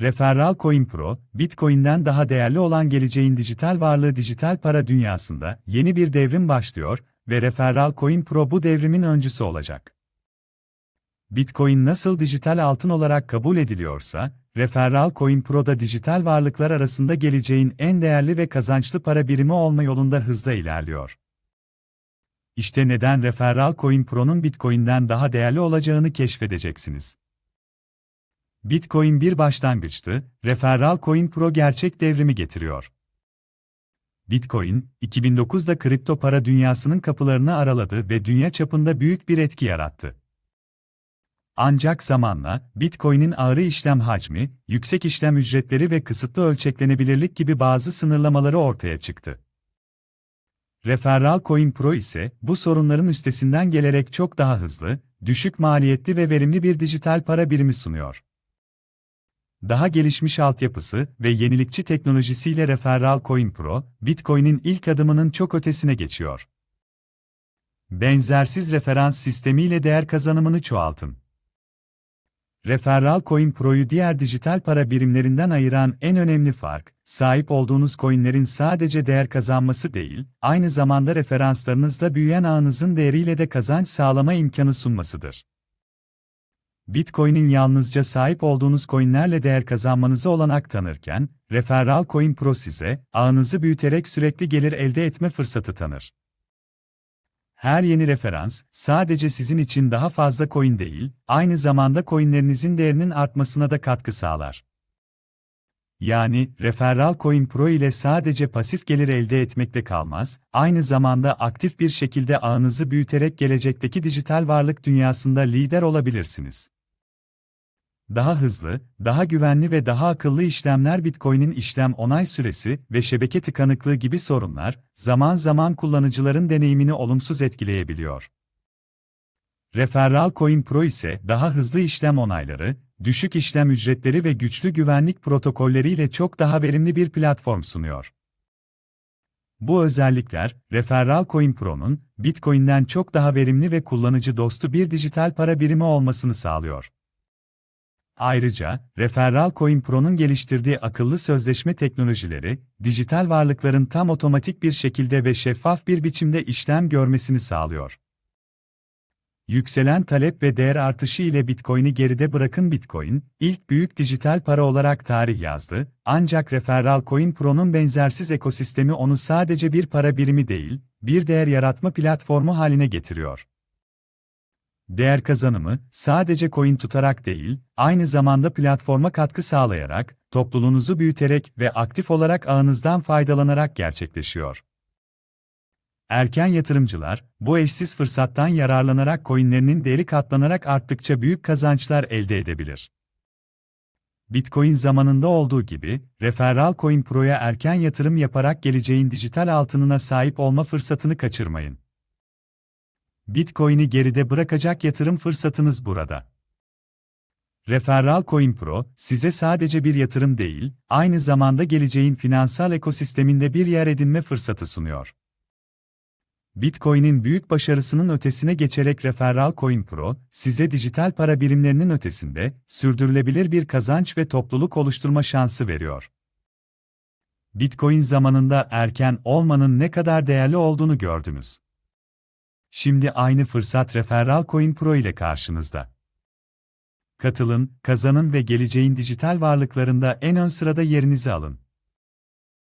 Referral Coin Pro, Bitcoin'den daha değerli olan geleceğin dijital varlığı dijital para dünyasında yeni bir devrim başlıyor ve Referral Coin Pro bu devrimin öncüsü olacak. Bitcoin nasıl dijital altın olarak kabul ediliyorsa, Referral Coin Pro da dijital varlıklar arasında geleceğin en değerli ve kazançlı para birimi olma yolunda hızla ilerliyor. İşte neden Referral Coin Pro'nun Bitcoin'den daha değerli olacağını keşfedeceksiniz. Bitcoin bir başlangıçtı, Referral Coin Pro gerçek devrimi getiriyor. Bitcoin, 2009'da kripto para dünyasının kapılarını araladı ve dünya çapında büyük bir etki yarattı. Ancak zamanla, Bitcoin'in ağrı işlem hacmi, yüksek işlem ücretleri ve kısıtlı ölçeklenebilirlik gibi bazı sınırlamaları ortaya çıktı. Referral Coin Pro ise bu sorunların üstesinden gelerek çok daha hızlı, düşük maliyetli ve verimli bir dijital para birimi sunuyor. Daha gelişmiş altyapısı ve yenilikçi teknolojisiyle Referral Coin Pro, Bitcoin'in ilk adımının çok ötesine geçiyor. Benzersiz referans sistemiyle değer kazanımını çoğaltın. Referral Coin Pro'yu diğer dijital para birimlerinden ayıran en önemli fark, sahip olduğunuz coinlerin sadece değer kazanması değil, aynı zamanda referanslarınızda büyüyen ağınızın değeriyle de kazanç sağlama imkanı sunmasıdır. Bitcoin'in yalnızca sahip olduğunuz coinlerle değer kazanmanıza olanak tanırken, Referral Coin Pro size, ağınızı büyüterek sürekli gelir elde etme fırsatı tanır. Her yeni referans, sadece sizin için daha fazla coin değil, aynı zamanda coinlerinizin değerinin artmasına da katkı sağlar. Yani, Referral Coin Pro ile sadece pasif gelir elde etmekte kalmaz, aynı zamanda aktif bir şekilde ağınızı büyüterek gelecekteki dijital varlık dünyasında lider olabilirsiniz. Daha hızlı, daha güvenli ve daha akıllı işlemler Bitcoin'in işlem onay süresi ve şebeke tıkanıklığı gibi sorunlar, zaman zaman kullanıcıların deneyimini olumsuz etkileyebiliyor. Referral Coin Pro ise daha hızlı işlem onayları, düşük işlem ücretleri ve güçlü güvenlik protokolleriyle çok daha verimli bir platform sunuyor. Bu özellikler, Referral Coin Pro'nun Bitcoin'den çok daha verimli ve kullanıcı dostu bir dijital para birimi olmasını sağlıyor. Ayrıca, Referral Coin Pro'nun geliştirdiği akıllı sözleşme teknolojileri, dijital varlıkların tam otomatik bir şekilde ve şeffaf bir biçimde işlem görmesini sağlıyor. Yükselen talep ve değer artışı ile Bitcoin'i geride bırakın Bitcoin, ilk büyük dijital para olarak tarih yazdı, ancak Referral Coin Pro'nun benzersiz ekosistemi onu sadece bir para birimi değil, bir değer yaratma platformu haline getiriyor. Değer kazanımı, sadece coin tutarak değil, aynı zamanda platforma katkı sağlayarak, topluluğunuzu büyüterek ve aktif olarak ağınızdan faydalanarak gerçekleşiyor. Erken yatırımcılar, bu eşsiz fırsattan yararlanarak coinlerinin değeri katlanarak arttıkça büyük kazançlar elde edebilir. Bitcoin zamanında olduğu gibi, Referral Coin Pro'ya erken yatırım yaparak geleceğin dijital altınına sahip olma fırsatını kaçırmayın. Bitcoin'i geride bırakacak yatırım fırsatınız burada. Referral Coin Pro, size sadece bir yatırım değil, aynı zamanda geleceğin finansal ekosisteminde bir yer edinme fırsatı sunuyor. Bitcoin'in büyük başarısının ötesine geçerek Referral Coin Pro, size dijital para birimlerinin ötesinde, sürdürülebilir bir kazanç ve topluluk oluşturma şansı veriyor. Bitcoin zamanında erken olmanın ne kadar değerli olduğunu gördünüz. Şimdi aynı fırsat Referral Coin Pro ile karşınızda. Katılın, kazanın ve geleceğin dijital varlıklarında en ön sırada yerinizi alın.